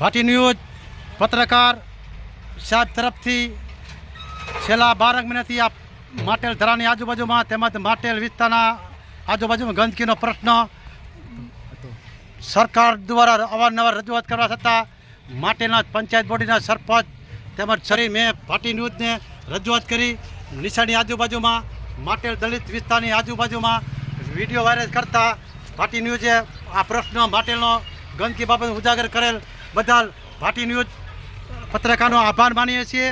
ભાટી news, પત્રકાર સાહેબ તરફથી છેલ્લા બારક મહિનાથી આ માટેલ ધરાની આજુબાજુમાં તેમજ માટેલ વિસ્તારના આજુબાજુમાં ગંદકીનો પ્રશ્ન સરકાર દ્વારા અવારનવાર રજૂઆત કરવા છતાં માટેના પંચાયત બોડીના સરપંચ તેમજ સરી મેં ભાટી ન્યૂઝને રજૂઆત કરી. નિશાની આજુબાજુમાં માટેલ દલિત વિસ્તારની આજુબાજુમાં વીડિયો વાયરલ કરતા ભાટી ન્યૂઝે આ પ્રશ્ન માટેલનો ગંદકી બાબત ઉજાગર કરેલ બદલ ભાટી ન્યૂઝ પત્રકારનો આભાર માનીએ છીએ.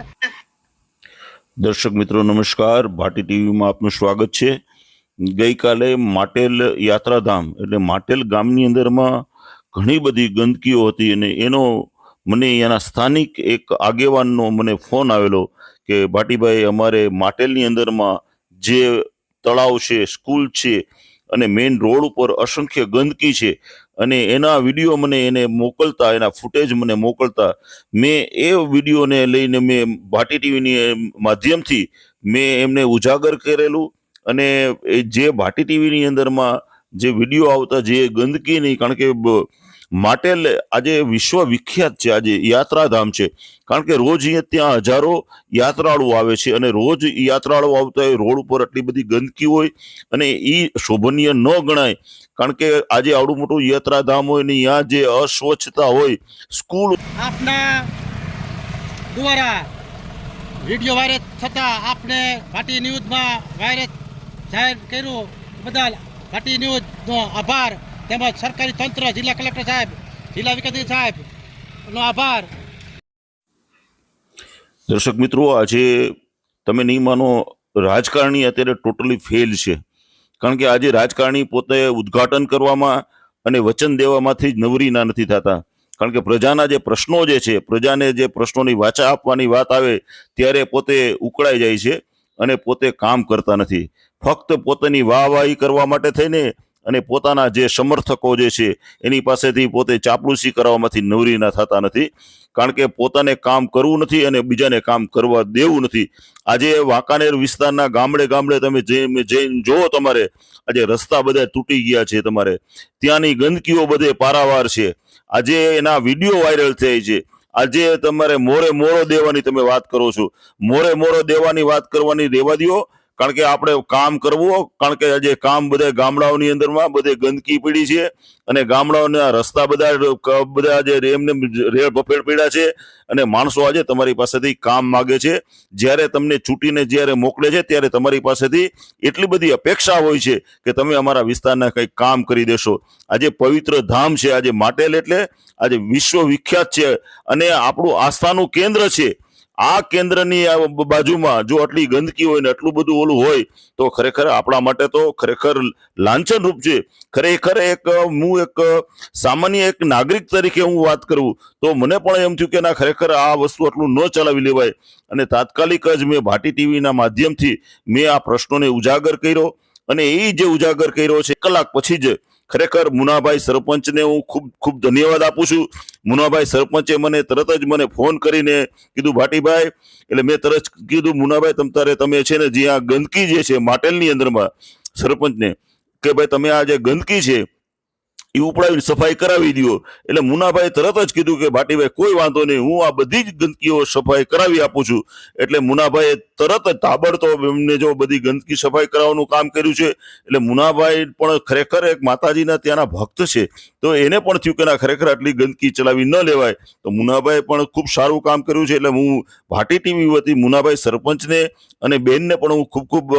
દર્શક મિત્રો, નમસ્કાર. ભાટી ટીવીમાં આપનું સ્વાગત છે. ગઈકાલે માટેલ યાત્રાધામ, એટલે માટેલ ગામની અંદરમાં ઘણી બધી ગંદકીઓ હતી અને એનો મને એના સ્થાનિક એક આગેવાનનો મને ફોન આવેલો કે, ભાટીભાઈ, અમારે માટેલની અંદરમાં જે તળાવ છે, સ્કૂલ છે અને મેઇન રોડ ઉપર અસંખ્ય ગંદકી છે અને એના વીડિયો મને એને મોકલતા, એના ફૂટેજ મને મોકલતા, મેં એ વિડીયોને લઈને મેં ભાટી ટીવીની માધ્યમથી મેં એમને ઉજાગર કરેલું અને જે ભાટી ટીવીની અંદરમાં જે વીડિયો આવતા, જે ગંદકીની કારણ કે માટેલ આજે વિશ્વ વિખ્યાત છે, આજે યાત્રાધામ છે. કારણ કે રોજ અહીંયા ત્યાં હજારો યાત્રાળુ આવે છે અને રોજ યાત્રાળુ આવતા હોય, રોડ ઉપર આટલી બધી ગંદકી હોય અને એ શોભનીય ન ગણાય. કારણ કે આજે આવડું મોટું યાત્રાધામ હોય ને ત્યાં જે અસ્વચ્છતા હોય, સ્કૂલ આપના દ્વારા વીડિયો વાયરલ થતાં આપણે ભાટી ન્યૂઝમાં વાયરલ જાહેર કર્યું બદલ ભાટી ન્યૂઝનો આભાર. તેમજ સરકારી તંત્ર, જિલ્લા કલેક્ટર સાહેબ, જિલ્લા વિકાસ સાહેબનો આભાર. દર્શક મિત્રો, આજે તમે નહીં માનો, રાજકારણી અત્યારે ટોટલી ફેલ છે. કારણ કે આજે રાજકારણી પોતે ઉદ્ઘાટન કરવામાં અને વચન દેવામાંથી જ નવરીના નથી થતા. કારણ કે પ્રજાના જે પ્રશ્નો જે છે, પ્રજાને જે પ્રશ્નોની વાચા આપવાની વાત આવે, ત્યારે પોતે ઉકળાઈ જાય છે અને પોતે કામ કરતા નથી. ફક્ત પોતાની વાહવાહી કરવા માટે થઈને અને પોતાના જે સમર્થકો જે છે, એની પાસેથી પોતે ચાપડુસી કરવામાંથી નવરીના થતા નથી. કારણ કે પોતાને કામ કરવું નથી અને બીજાને કામ કરવા દેવું નથી. આજે વાંકાનેર વિસ્તારના ગામડે ગામડે તમે જઈને જઈને જોવો તમારે, આજે રસ્તા બધા તૂટી ગયા છે તમારે. ત્યાંની ગંદકીઓ બધે પારાવાર છે. આજે એના વીડિયો વાયરલ થાય છે. આજે તમારે મોરે મોરો દેવાની તમે વાત કરો છો. મોરે મોરો દેવાની વાત કરવાની રેવા દ્યો. કારણ કે આપણે કામ કરવું કારણ કે આજે કામ બધા ગામડાઓની અંદરમાં બધે ગંદકી પડી છે અને ગામડાઓના રસ્તા બધા બધા આજે રેમને રેળ ભફેડ પડ્યા છે અને માણસો આજે તમારી પાસેથી કામ માગે છે. જ્યારે તમને છૂટીને જ્યારે મોકલે છે ત્યારે તમારી પાસેથી એટલી બધી અપેક્ષા હોય છે કે તમે અમારા વિસ્તારના કંઈક કામ કરી દેશો. આજે પવિત્ર ધામ છે, આજે માટેલ એટલે આજે વિશ્વ વિખ્યાત છે અને આપણું આસ્થાનું કેન્દ્ર છે. આ કેન્દ્રની આ બાજુમાં જો આટલી ગંદકી હોય ને આટલું બધું ઓલું હોય, તો ખરેખર આપણા માટે તો ખરેખર લાંછનરૂપ છે. ખરેખર એક, હું એક સામાન્ય એક નાગરિક તરીકે હું વાત કરું, તો મને પણ એમ થયું કે ના, ખરેખર આ વસ્તુ આટલું ન ચલાવી લેવાય. અને તાત્કાલિક જ મેં ભાટી ટીવીના માધ્યમથી મેં આ પ્રશ્નોને ઉજાગર કર્યો. અને એ જે ઉજાગર કર્યો છે કલાક પછી જ ખરેખર મુનાભાઈ સરપંચને હું ખૂબ ખૂબ ધન્યવાદ આપું છું. મુનાભાઈ સરપંચે મને તરત જ મને ફોન કરીને કીધું, ભાટીભાઈ, એટલે મેં તરત કીધું, મુનાભાઈ, તમ તારે, તમે છે ને જ્યાં ગંદકી જે છે માટેલની અંદરમાં, સરપંચને, કે ભાઈ તમે આ જે ગંદકી છે એ ઉપડાવીને સફાઈ કરાવી દો એટલે મુનાભાઈ તરત જ કીધું કે, ભાટીભાઈ, કોઈ વાંધો નહીં, હું આ બધી જ ગંદકીઓ સફાઈ કરાવી આપું છું. એટલે મુનાભાઈએ તરત જ તાબડતોબ એમને જો બધી ગંદકી સફાઈ કરાવવાનું કામ કર્યું છે. એટલે મુનાભાઈ પણ ખરેખર એક માતાજીના ત્યાંના ભક્ત છે. તો એને પણ થયું કે ના, ખરેખર આટલી ગંદકી ચલાવી ન લેવાય. તો મુનાભાઈ પણ ખૂબ સારું કામ કર્યું છે. એટલે હું ભાટી ટીવી વતી મુનાભાઈ સરપંચને અને બેનને પણ હું ખૂબ ખૂબ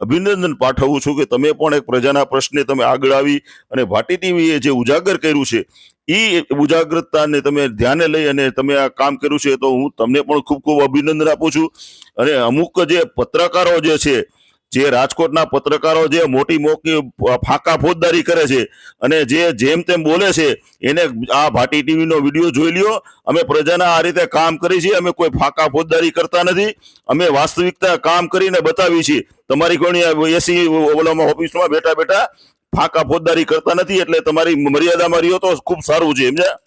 અભિનંદન પાઠવું છું કે તમે પણ એક પ્રજાના પ્રશ્ને તમે આગળ આવી અને ભાટી ટીવીએ જે ઉજાગર કર્યું છે એ ઉજાગરતાને તમે ધ્યાને લઈ અને તમે આ કામ કર્યું છે, તો હું તમને પણ ખૂબ ખૂબ અભિનંદન આપું છું. અને અમુક જે પત્રકારો જે છે, જે રાજકોટના પત્રકારો જે મોટી મોટી ફાંકા ફોજદારી કરે છે, અને જે જેમ તેમ બોલે છે, એને આ ભાટી ટીવીનો વીડિયો જોઈ લ્યો. અમે પ્રજાના આ રીતે કામ કરી છીએ, અમે કોઈ ફાંકા ફોજદારી કરતા નથી. અમે વાસ્તવિકતા કામ કરીને બતાવી છીએ. તમારી કોઈ એસી ઓલામાં ઓફિસમાં બેઠા બેઠા ફાંકા ફોજદારી કરતા નથી એટલે તમારી મર્યાદામાં રહ્યો તો ખૂબ સારું છે સમજ્યા